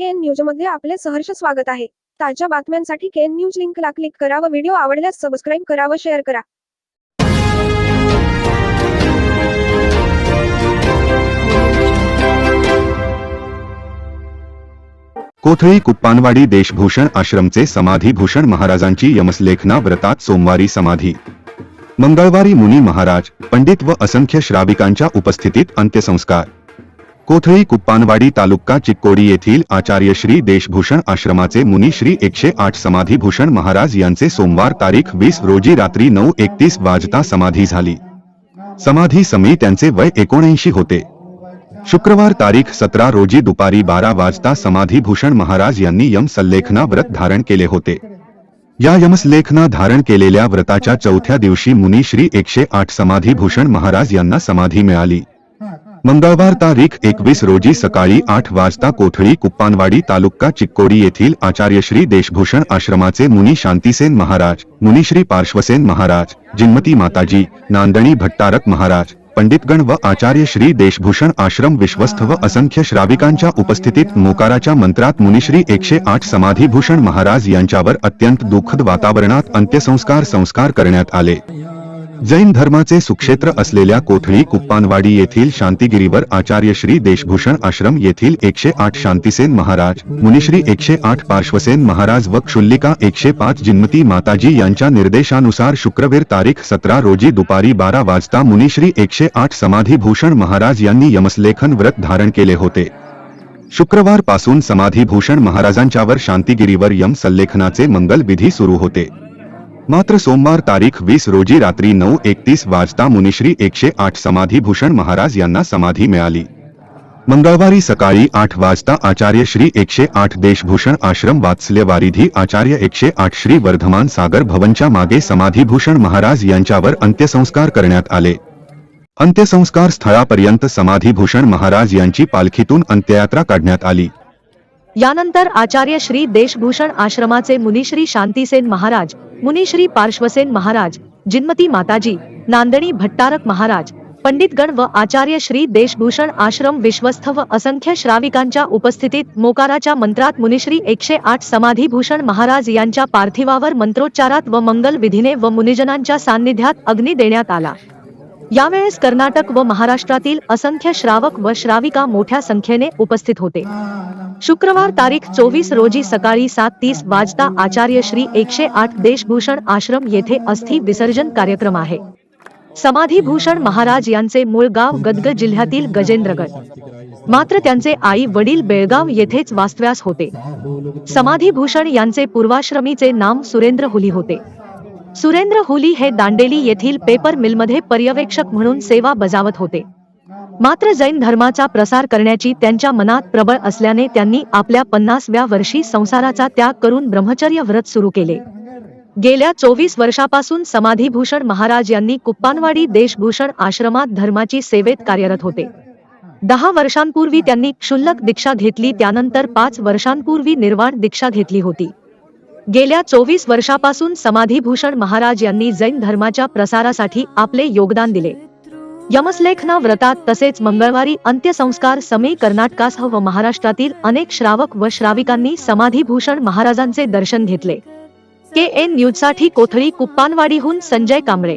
केन न्यूजमध्ये आपले सहर्ष स्वागत आहे. ताज्या बातम्यांसाठी केन न्यूज लिंकला क्लिक करा व व्हिडिओ आवडल्यास सबस्क्राईब करा व शेअर करा. कोथळी कुप्पानवाडी देशभूषण आश्रमचे समाधीभूषण महाराजांची यमसलेखना व्रतात सोमवारी समाधी. मंगळवारी मुनी महाराज पंडित व असंख्य श्राविकांच्या उपस्थितीत अंत्यसंस्कार. कोथळी कुप्पानवाडी तालुका चिक्कोडी येथील आचार्य श्री देशभूषण आश्रमाचे मुनी श्री एकशे आठ समाधीभूषण महाराज यांचे सोमवार तारीख वीस रोजी रात्री नऊ एकतीस वाजता समाधी झाली. समाधी समी त्यांचे वय एकोणऐंशी होते. शुक्रवार तारीख सतरा रोजी दुपारी बारा वाजता समाधीभूषण महाराज यांनी यम संलेखना व्रत धारण केले होते. या यमसलेखना धारण केलेल्या व्रताच्या चौथ्या दिवशी मुनी श्री एकशे आठ समाधीभूषण महाराज यांना समाधी मिळाली. मंगळवार तारीख एकवीस रोजी सकाळी आठ वाजता कोठळी कुप्पानवाडी तालुका चिक्कोडी येथील आचार्य श्री देशभूषण आश्रमाचे मुनी शांतीसेन महाराज मुनी श्री पार्श्वसेन महाराज जिन्मती माताजी नांदणी भट्टारक महाराज पंडितगण व आचार्य श्री देशभूषण आश्रम विश्वस्थ व असंख्य श्राविकांच्या उपस्थितीत मोकाराच्या मंत्रात मुनिश्री एकशे आठ समाधीभूषण महाराज यांच्यावर अत्यंत दुःखद वातावरणात अंत्यसंस्कार संस्कार करण्यात आले. जैन धर्माचे सुक्षेत्र असलेल्या कोथळी कुप्पानवाडी येथील शांतिगिरीवर आचार्य श्री देशभूषण आश्रम येथील एकशे आठ शांतीसेन महाराज मुनिश्री एकशे आठ पार्श्वसेन महाराज व क्षुल्लिका एकशे पाच जिन्मती माताजी यांच्या निर्देशानुसार शुक्रवीर तारीख सतरा रोजी दुपारी बारा वाजता मुनिश्री एकशे आठ समाधीभूषण महाराज यांनी यमसलेखन व्रत धारण केले होते. शुक्रवारपासून समाधीभूषण महाराजांच्यावर शांतिगिरीवर यम संलेखनाचे मंगल विधी सुरू होते. मात्र सोमवार तारीख वीस रोजी रात्री नऊ एकतीस वाजता मुनिश्री एकशे आठ समाधीभूषण महाराज यांना समाधी मिळाली. मंगळवारी सकाळी आठ वाजता आचार्य श्री एकशे आठ देशभूषण आश्रम वात्सल्य वारिधी आचार्य एकशे आठ श्री वर्धमान सागर भवनच्या मागे समाधीभूषण महाराज यांच्यावर अंत्यसंस्कार करण्यात आले. अंत्यसंस्कार स्थळापर्यंत समाधीभूषण महाराज यांची पालखीतून अंत्ययात्रा काढण्यात आली. यानंतर आचार्य श्री देशभूषण आश्रमाचे मुनिश्री शांतीसेन महाराज मुनिश्री पार्श्वसेन महाराज जिन्मती माताजी नांदणी भट्टारक महाराज पंडितगण व आचार्य श्री देशभूषण आश्रम विश्वस्थ व असंख्य श्राविकांच्या उपस्थितीत मोकाराच्या मंत्रात मुनिश्री एकशे आठ समाधीभूषण महाराज यांच्या पार्थिवावर मंत्रोच्चारात व मंगल विधीने व मुनिजनांच्या सान्निध्यात अग्नी देण्यात आला. यावेळेस कर्नाटक व महाराष्ट्रातील असंख्य श्रावक व श्राविका मोठ्या संख्येने उपस्थित होते. शुक्रवार तारीख चोवीस रोजी सकाळी सात तीस वाजता आचार्य श्री एकशे आठ देशभूषण आश्रम येथे अस्थि विसर्जन कार्यक्रम आहे. समाधीभूषण महाराज यांचे मूळ गाव गदग जिल्ह्यातील गजेंद्रगड. मात्र त्यांचे आई वडील बेळगाव येथेच वास्तव्यास होते. समाधीभूषण यांचे पूर्वाश्रमीचे नाम सुरेंद्र हुली होते. सुरेंद्र हुली हे दांडेली येथील पेपर मिलमध्ये पर्यवेक्षक म्हणून सेवा बजावत होते. मात्र जैन धर्माचा प्रसार करण्याची त्यांच्या मनात प्रबळ असल्याने त्यांनी आपल्या पन्नासव्या वर्षी संसाराचा त्याग करून ब्रह्मचर्य व्रत सुरू केले. गेल्या चोवीस वर्षापासून समाधीभूषण महाराज यांनी कुप्पानवाडी देशभूषण आश्रमात धर्माची सेवेत कार्यरत होते. दहा वर्षांपूर्वी त्यांनी क्षुल्लक दीक्षा घेतली त्यानंतर पाच वर्षांपूर्वी निर्वाण दीक्षा घेतली होती. गेल्या चोवीस वर्षापासून समाधीभूषण महाराज यांनी जैन धर्माच्या प्रसारासाठी आपले योगदान दिले. यमसलेखना व्रतात तसेच मंगळवारी अंत्यसंस्कार समी कर्नाटकासह व महाराष्ट्रातील अनेक श्रावक व श्राविकांनी समाधीभूषण महाराजांचे दर्शन घेतले. के एन न्यूजसाठी कोथळी कुप्पानवाडीहून संजय कांबळे.